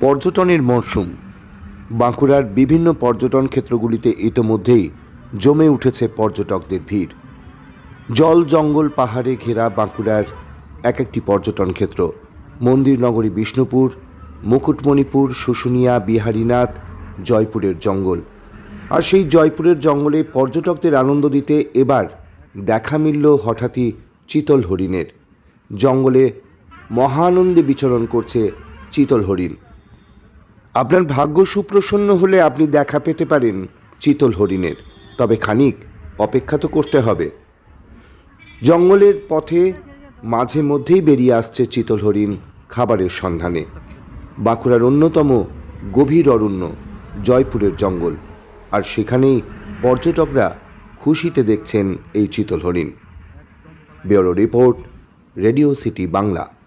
পর্যটনের মরশুম। বাঁকুড়ার বিভিন্ন পর্যটন ক্ষেত্রগুলিতে ইতোমধ্যেই জমে উঠেছে পর্যটকদের ভিড়। জল জঙ্গল পাহাড়ে ঘেরা বাঁকুড়ার এক একটি পর্যটন ক্ষেত্র। মন্দির নগরী বিষ্ণুপুর, মুকুটমণিপুর, শুশুনিয়া, বিহারীনাথ, জয়পুরের জঙ্গল। আর সেই জয়পুরের জঙ্গলে পর্যটকদের আনন্দ দিতে এবার দেখা মিলল হঠাৎই চিতল হরিণের। জঙ্গলে মহানন্দে বিচরণ করছে চিতল হরিণ। আপনার ভাগ্য সুপ্রসন্ন হলে আপনি দেখা পেতে পারেন চিতল হরিণের। তবে খানিক অপেক্ষা তো করতে হবে। জঙ্গলের পথে মাঝে মধ্যেই বেরিয়ে আসছে চিতল হরিণ খাবারের সন্ধানে। বাঁকুড়ার অন্যতম গভীর অরণ্য, জয়পুরের জঙ্গল। আর সেখানেই পর্যটকরা খুশিতে দেখছেন এই চিতল হরিণ। Bureau report, radio city Bangla.